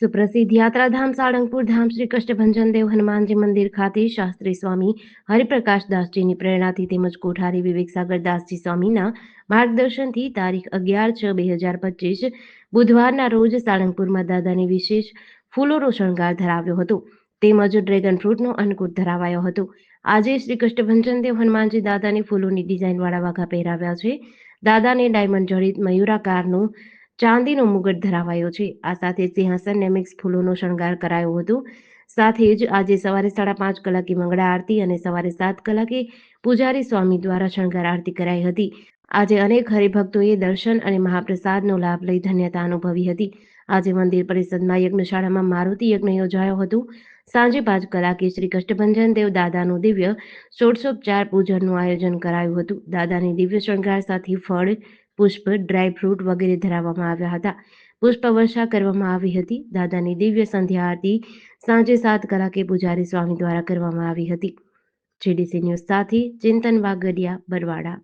સુપ્રસિદ્ધ યાત્રાધામ સાળંગપુર ધામ શ્રી કષ્ટભંજન દેવ હનુમાનજી મંદિર ખાતે શાસ્ત્રી સ્વામી હરિપ્રકાશ દાસજીની પ્રેરણાથી તેમજ કોઠારી વિવેકસાગર દાસજી સ્વામીના માર્ગદર્શનથી તારીખ અગિયાર છ બે હજાર પચીસ બુધવારના રોજ સાળંગપુરમાં દાદાની વિશેષ ફૂલોનો શણગાર ધરાવ્યો હતો. તેમજ ડ્રેગન ફ્રૂટનો અન્નકૂટ ધરાવાયો હતો. આજે શ્રી કષ્ટભંજન દેવ હનુમાનજી દાદાની ફૂલોની ડિઝાઇનવાળા વાઘા પહેરાવ્યા છે. દાદાને ડાયમંડ જડિત મયુરાકારનું ચાંદીનો મુગટ ધરાવાયો છે. આ સાથે સિંહાસનને મિક્સ ફૂલોનો શણગાર કરાયો હતો. સાથે જ આજે સવારે સાડા પાંચ કલાકે મંગળા આરતી અને સવારે સાત કલાકે પૂજારી સ્વામી દ્વારા શણગાર આરતી કરાઈ હતી. આજે અનેક હરિભક્તોએ દર્શન અને મહાપ્રસાદનો લાભ લઈ ધન્યતા અનુભવી હતી. આજે મંદિર પરિષદમાં યજ્ઞશાળામાં મારુતિ યજ્ઞ યોજાયો હતો. સાંજે પાંચ કલાકે શ્રી કષ્ટભંજન દેવ દાદાનું દિવ્ય ષોડશોપચાર પૂજનનું આયોજન કરાયું હતું. દાદાની દિવ્ય શણગાર સાથે ફળ પુષ્પ ડ્રાય ફ્રૂટ વગેરે ધરાવવામાં આવ્યા હતા. પુષ્પ વર્ષા કરવામાં આવી હતી. દાદાની દિવ્ય સંધ્યા આરતી સાંજે સાત કલાકે પૂજારી સ્વામી દ્વારા કરવામાં આવી હતી. જીડીસી ન્યૂઝ સાથે ચિંતન વાગડિયા બરવાડા.